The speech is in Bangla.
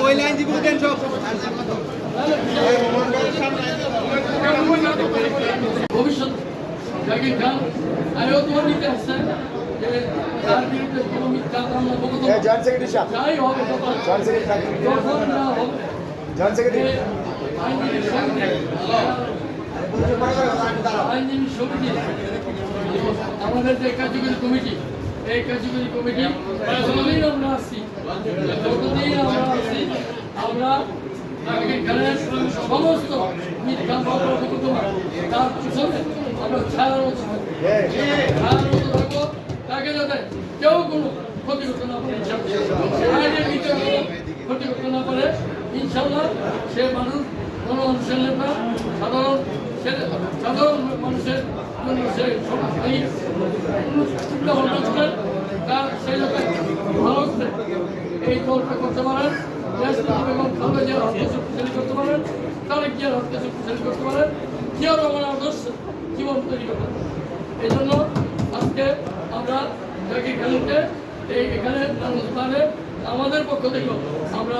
মহিলা আইনজীবী দেন সব। নিতে হ্যাঁ জয়েন্ট সেক্রেটারি সাহেব। যাই হবে তখন জয়েন্ট সেক্রেটারি যখন না হবে জয়েন্ট যে সেক্রেটারি। আইনজীবী সমিতি আইনজীবী আমাদের যে কার্যকরী কমিটি, এই কার্যকরী কমিটি, আমরা আসছি যতদিন আমরা আসছি আমরা সমস্ত মিথ্যা তাকে যাতে কেউ কোনো ক্ষতি করতে না পারে আইনের ভিতরে কোনো ক্ষতি করতে না সে মানুষ গণমানুষের নেতা সাধারণ সাধারণ মানুষের জন্য সে ভাবনা তার সেই লোকে ভালো এই তর্কটা করতে পারেন এবং করতে পারেন তারেক করতে পারেন আদর্শ জীবন তৈরি করতে এই জন্য আজকে আমরা এই এখানে আমাদের পক্ষ থেকে আমরা